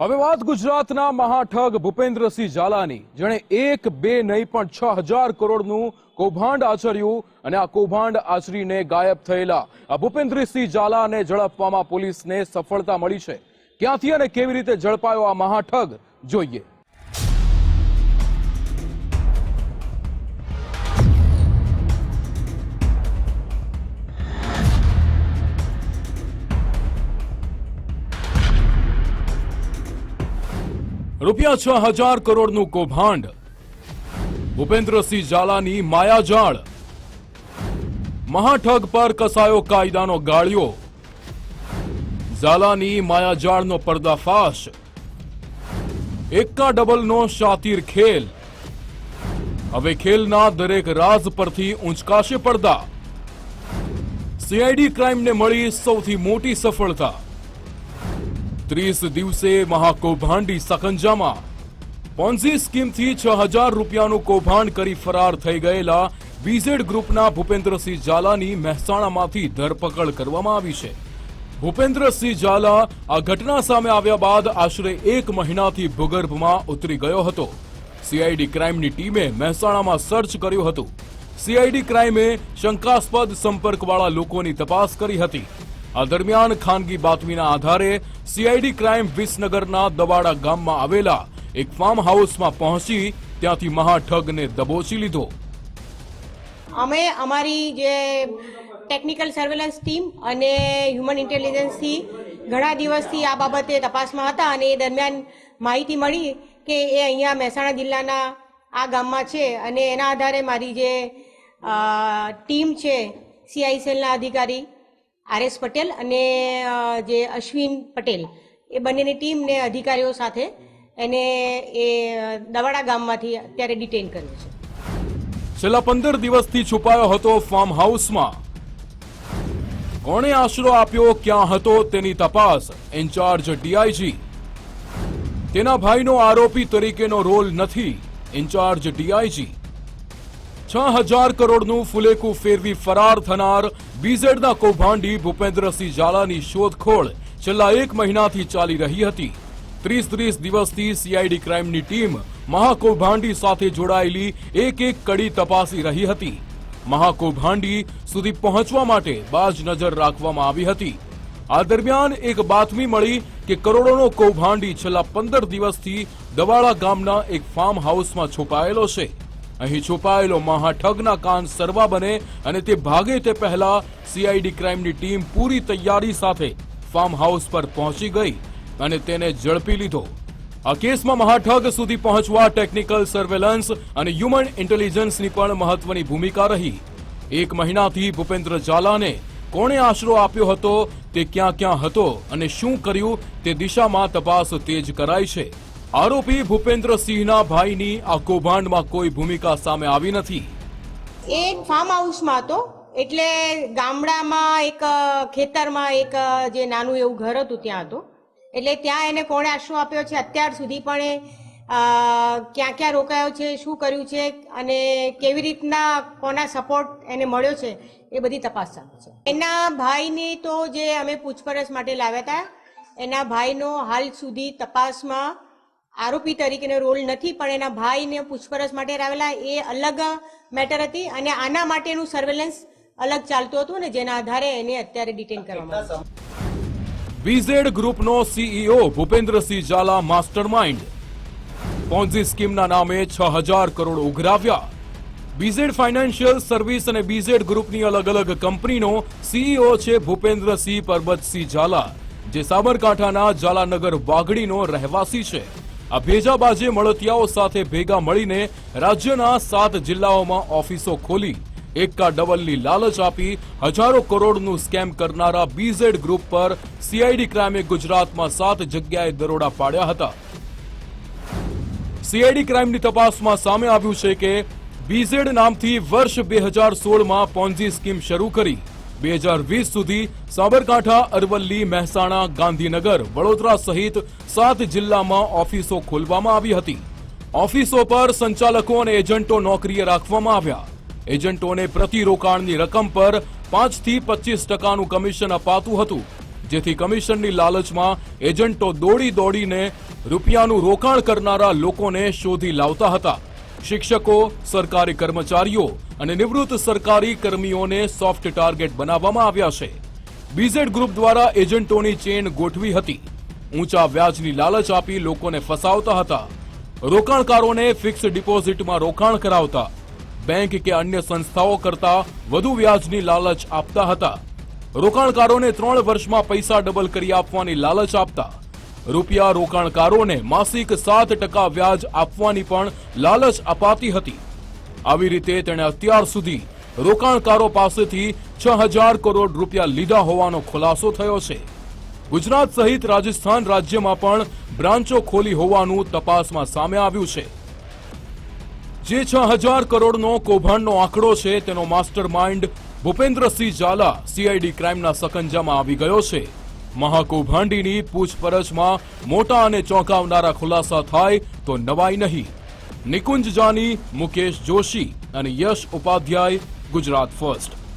હવે વાત ગુજરાતના મહાઠગ ભૂપેન્દ્રસિંહ ઝાલાની, જેણે એક, બે નહીં પણ છ હજાર કરોડનું કૌભાંડ આચર્યું અને આ કૌભાંડ આચરીને ગાયબ થયેલા. આ ભૂપેન્દ્રસિંહ ઝાલાને ઝડપવામાં પોલીસને સફળતા મળી છે. ક્યાંથી અને કેવી રીતે ઝડપાયો આ મહાઠગ? જોઈએ. રૂપિયા છ હજાર કરોડનું કૌભાંડ. ભૂપેન્દ્રસિંહ ઝાલાની માયાજાળ. મહાઠગ પર કસાયો કાયદાનો ગાળ્યો. ઝાલાની માયાજાળનો પર્દાફાશ. એક્કા ડબલનો શાતીર ખેલ. હવે ખેલના દરેક રાજ પરથી ઊંચકાશે પડદા. સીઆઈડી ક્રાઇમને મળી સૌથી મોટી સફળતા. ત્રીસ દિવસે મહાકૌભાંડી સખંજામાં પોન્ઝી સ્કીમથી છ હજાર રૂપિયાનું કૌભાંડ કરી ફરાર થઈ ગયેલા બીઝેડ ગ્રુપના ભૂપેન્દ્રસિંહ ઝાલાની મહેસાણામાંથી ધરપકડ કરવામાં આવી છે. ભૂપેન્દ્રસિંહ ઝાલા આ ઘટના સામે આવ્યા બાદ આશરે એક મહિનાથી ભૂગર્ભમાં ઉતરી ગયો હતો. સીઆઈડી ક્રાઇમની ટીમે મહેસાણામાં સર્ચ કર્યું હતું. સીઆઈડી ક્રાઇમે શંકાસ્પદ સંપર્કવાળા લોકોની તપાસ કરી હતી. આ દરમિયાન ખાનગી બાતમીના આધારે સીઆઈડી ક્રાઇમ વિસનગરના દવાડા ગામમાં આવેલા એક ફાર્મ હાઉસમાં પહોંચી ત્યાંથી મહાઠગને દબોચી લીધો. અમે અમારી જે ટેકનિકલ સર્વેલન્સ ટીમ અને હ્યુમન ઇન્ટેલિજન્સથી ઘણા દિવસથી આ બાબતે તપાસમાં હતા અને એ દરમિયાન માહિતી મળી કે એ અહીંયા મહેસાણા જિલ્લાના આ ગામમાં છે અને એના આધારે મારી જે ટીમ છે સીઆઈસીએલના અધિકારી આર એસ પટેલ અને જે અશ્વિન પટેલ, એ બંનેની ટીમને અધિકારીઓ સાથે એને એ દવાડા ગામમાંથી અત્યારે ડિટેન કર્યો છે. છેલ્લા પંદર દિવસથી છુપાયો હતો ફાર્મ હાઉસમાં કોણે આશરો આપ્યો, ક્યાં હતો તેની તપાસ, ઇન્ચાર્જ ડીઆઈજી. તેના ભાઈનો આરોપી તરીકેનો રોલ નથી, ઇન્ચાર્જ ડીઆઈજી. છ હજાર કરોડનું ફુલેકું ફેરવી ફરાર થનાર બીઝેડના કૌભાંડી ભૂપેન્દ્રસિંહ ઝાલાની શોધખોળ છેલ્લા એક મહિનાથી ચાલી રહી હતી. ત્રીસ ત્રીસ દિવસથી સીઆઈડી ક્રાઇમની ટીમ મહાકૌભાંડી સાથે જોડાયેલી એક એક કડી તપાસી રહી હતી. મહાકૌભાંડી સુધી પહોંચવા માટે બાજ નજર રાખવામાં આવી હતી. આ દરમિયાન એક બાતમી મળી કે કરોડોનો કૌભાંડી છેલ્લા પંદર દિવસથી દવાડા ગામના એક ફાર્મ હાઉસમાં છુપાયેલો છે. અહીં છુપાયેલો મહાઠગના કાન સરવા બને અને તે ભાગે તે પહેલા સીઆઈડી ક્રાઇમની ટીમ પૂરી તૈયારી સાથે ફાર્મ હાઉસ પર પહોંચી ગઈ અને તેને ઝડપી લીધો. આ કેસમાં મહાઠગ સુધી પહોંચવા ટેકનિકલ સર્વેલન્સ અને હ્યુમન ઇન્ટેલિજન્સની પણ મહત્વની ભૂમિકા રહી. એક મહિનાથી ભૂપેન્દ્ર ઝાલાને કોણે આશરો આપ્યો હતો, તે ક્યાં ક્યાં હતો અને શું કર્યું તે દિશામાં તપાસ તેજ કરાઈ છે. આરોપી ભૂપેન્દ્રસિંહના ભાઈની આ કૌભાંડમાં કોઈ ભૂમિકા સામે આવી નથી. એ ફાર્મ હાઉસમાં હતો. એટલે ગામડામાં એક ખેતરમાં એક જે નાનું એવું ઘર હતું ત્યાં હતો. એટલે ત્યાં એને કોણે આશરો આપ્યો છે. અત્યાર સુધી પણ ક્યાં ક્યાં રોકાયો છે, શું કર્યું છે અને કેવી રીતના કોના સપોર્ટ એને મળ્યો છે એ બધી તપાસ ચાલુ છે. એના ભાઈની તો જે અમે પૂછપરછ માટે લાવ્યા હતા, એના ભાઈનો હાલ સુધી તપાસમાં આરોપી તરીકેનો રોલ નથી, પણ એના ભાઈને પૂછપરછ માટે લાવેલા એ અલગ મેટર હતી અને આના માટેનું સર્વેલન્સ અલગ ચાલતું હતું અને જેના આધારે એને અત્યારે ડિટેન કરવામાં આવ્યો ગ્રુપનો CEO Bhupendrasinh Jhala mastermind. Ponzi સ્કીમના નામે છ હજાર કરોડ ઉઘરાવ્યા. બીઝેડ ફાઇનાન્શિયલ સર્વિસ અને બીઝેડ ગ્રુપની અલગ અલગ કંપનીનો સીઈઓ છે ભૂપેન્દ્રસિંહ પરબતસિંહ ઝાલા, જે સાબરકાંઠાના ઝાલાનગર વાઘડીનો રહેવાસી છે. આ ભેજાબાજે મળતિયાઓ સાથે ભેગા મળીને રાજ્યના સાત જિલ્લાઓમાં ઓફિસો ખોલી. એકા ડબલની લાલચ આપી હજારો કરોડનું સ્કેમ કરનારા બીઝેડ ગ્રુપ પર સીઆઈડી ક્રાઇમે ગુજરાતમાં સાત જગ્યાએ દરોડા પાડ્યા હતા. સીઆઈડી ક્રાઇમની તપાસમાં સામે આવ્યું છે કે બીઝેડ નામથી વર્ષ બે હજાર સોળમાં પોન્ઝી સ્કીમ શરૂ કરી. બે હજાર વીસ સુધી સાબરકાંઠા, અરવલ્લી, મહેસાણા, ગાંધીનગર, વડોદરા સહિત સાત જિલ્લામાં ઓફિસો ખોલવામાં આવી હતી. ઓફિસો પર સંચાલકો અને એજન્ટો નોકરીએ રાખવામાં આવ્યા. એજન્ટોને પ્રતિ રોકાણની રકમ પર પાંચથી પચીસ ટકાનું કમિશન અપાતું હતું, જેથી કમિશનની લાલચમાં એજન્ટો દોડી દોડીને રૂપિયાનું રોકાણ કરનારા લોકોને શોધી લાવતા હતા. શિક્ષકો, સરકારી કર્મચારીઓ અને નિવૃત્ત સરકારી કર્મીઓને સોફ્ટ ટાર્ગેટ બનાવવામાં આવ્યા છે. બીઝેડ ગ્રુપ દ્વારા એજન્ટોની ચેન ગોઠવી હતી. ઊંચા વ્યાજની લાલચ આપી લોકોને ફસાવતા હતા. રોકાણકારોને ફિક્સ ડિપોઝિટમાં રોકાણ કરાવતા. બેંક કે અન્ય સંસ્થાઓ કરતા વધુ વ્યાજની લાલચ આપતા હતા. રોકાણકારોને ત્રણ વર્ષમાં પૈસા ડબલ કરી આપવાની લાલચ આપતા. રૂપિયા રોકાણકારોને માસિક સાત ટકા વ્યાજ આપવાની પણ લાલચ અપાતી હતી. આવી રીતે તેણે અત્યાર સુધી રોકાણકારો પાસેથી છ હજાર કરોડ રૂપિયા લીધા હોવાનો ખુલાસો થયો છે. ગુજરાત સહિત રાજસ્થાન રાજ્યમાં પણ બ્રાન્ચો ખોલી હોવાનું તપાસમાં સામે આવ્યું છે. જે છ હજાર કરોડનો કૌભાંડનો આંકડો છે તેનો master mind Bhupendrasinh Zala CID ક્રાઇમના સકંજામાં આવી ગયો છે. મહાકૌભાંડીની પૂછપરછમાં મોટા અને ચોંકાવનારા ખુલાસા થાય તો નવાઈ નહીં. નિકુંજ જાની મુકેશ જોશી અને યશ ઉપાધ્યાય ગુજરાત ફર્સ્ટ.